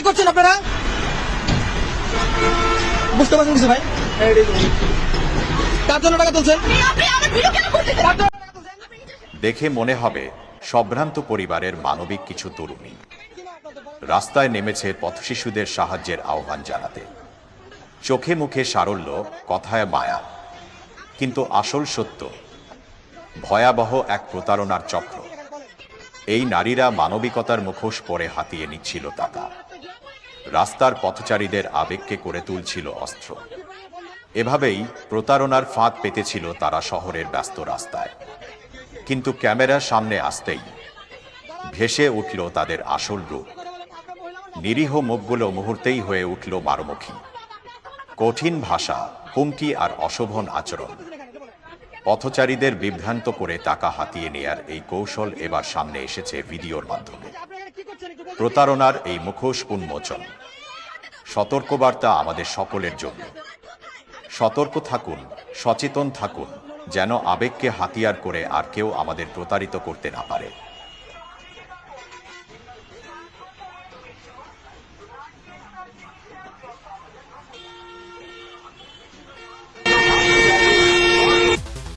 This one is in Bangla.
কি করছেন আপনারা? বুঝতে পারছেন কিছু ভাই? কার জন্য টাকা তুলছেন? দেখে মনে হবে, সম্ভ্রান্ত পরিবারের মানবিক কিছু তরুণী। রাস্তায় নেমেছে পথশিশুদের সাহায্যের আহ্বান জানাতে। চোখে মুখে সারল্য, কথায় মায়া। কিন্তু আসল সত্য, ভয়াবহ এক প্রতারণার চক্র। এই নারীরা মানবিকতার মুখোশ পরে হাতিয়ে নিচ্ছিল টাকা রাস্তার পথচারীদের আবেগকে করে তুলছিল অস্ত্র। এভাবেই প্রতারণার ফাঁদ পেতেছিল তারা শহরের ব্যস্ত রাস্তায়। কিন্তু ক্যামেরার সামনে আসতেই ভেসে উঠল তাদের আসল রূপ। নিরীহ মুখগুলো মুহূর্তেই হয়ে উঠল মারমুখী। কঠিন ভাষা, হুমকি আর অশোভন আচরণ। পথচারীদের বিভ্রান্ত করে টাকা হাতিয়ে নেয়ার এই কৌশল এবার সামনে এসেছে ভিডিওর মাধ্যমে। প্রতারণার এই মুখোশ উন্মোচন সতর্কবার্তা আমাদের সকলের জন্য। সতর্ক থাকুন, সচেতন থাকুন, যেন আবেগকে হাতিয়ার করে আর কেউ আমাদের প্রতারিত করতে না পারে।